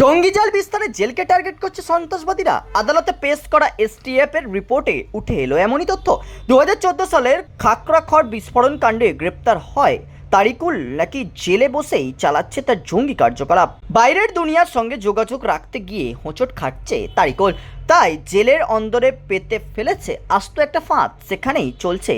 জঙ্গিজাল বিস্তারে জেলকে টার্গেট করছে সন্ত্রাসবাদীরা। আদালতে পেশ করা এসটিএফ এর রিপোর্টে উঠে এলো এমনই তথ্য। দু হাজার চোদ্দ সালের খাকড়াখড় বিস্ফোরণ কাণ্ডে গ্রেপ্তার হয় তারিকুল, নাকি জেলে বসেই চালাচ্ছে তার জঙ্গি কার্যকলাপ। বাইরের দুনিয়ার সঙ্গে যোগাযোগ রাখতে গিয়ে হোঁচট খাচ্ছে তারিকুল। তাই জেলের অন্দরে পেতে ফেলেছে আস্ত একটা ফাঁদ। সেখানেই চলছে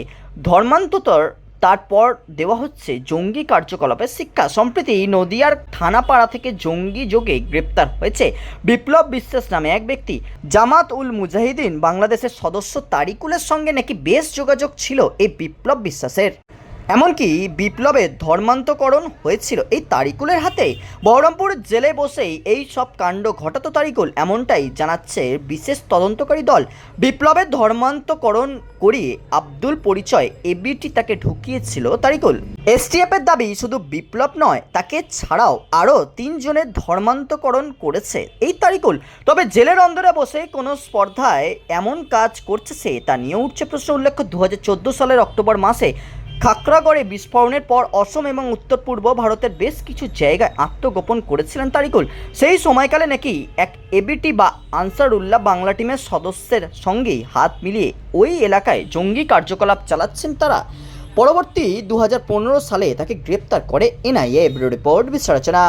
ধর্মান্ততর তারপর দেওয়া হচ্ছে জঙ্গি কার্যকলাপের শিক্ষা। সম্প্রতি নদিয়ার থানাপাড়া থেকে জঙ্গি যোগে গ্রেপ্তার হয়েছে বিপ্লব বিশ্বাস নামে এক ব্যক্তি। জামাত উল মুজাহিদিন বাংলাদেশের সদস্য তারিকুলের সঙ্গে নাকি বেশ যোগাযোগ ছিল এই বিপ্লব বিশ্বাসের। এমনকি বিপ্লবের ধর্মান্তকরণ হয়েছিল। এই তারিকুলের হাতে বহরমপুর জেলে বসেই এই সব কাণ্ড ঘটাতো তারিকুল, এমনটাই জানাচ্ছে বিশেষ তদন্তকারী দল। বিপ্লবের ধর্মান্তকরণ করিয়ে আব্দুল পরিচয় এবিটি তাকে ঢুকিয়েছিল তারিকুল। এসটিএফের দাবি শুধু বিপ্লব নয়, তাকে ছাড়াও আরও তিনজনের ধর্মান্তকরণ করেছে এই তারিকুল। তবে জেলের অন্দরে বসে কোনো স্পর্ধায় এমন কাজ করছে সে, তা নিয়ে উঠছে প্রশ্ন। উল্লেখ্য দু হাজার চোদ্দ সালের অক্টোবর মাসে খাকড়াগড়ে বিস্ফোরণের পর অসম এবং উত্তর পূর্ব ভারতের বেশ কিছু জায়গায় আত্মগোপন করেছিলেন তারিকুল। সেই সময়কালে নাকি এক এবিটি বা আনসারুল্লাহ বাংলা টিমের সদস্যের সঙ্গেই হাত মিলিয়ে ওই এলাকায় জঙ্গি কার্যকলাপ চালাচ্ছেন তারা। পরবর্তী দু হাজার পনেরো সালে তাকে গ্রেপ্তার করে এনআইএ রিপোর্ট বিশ্লেষণা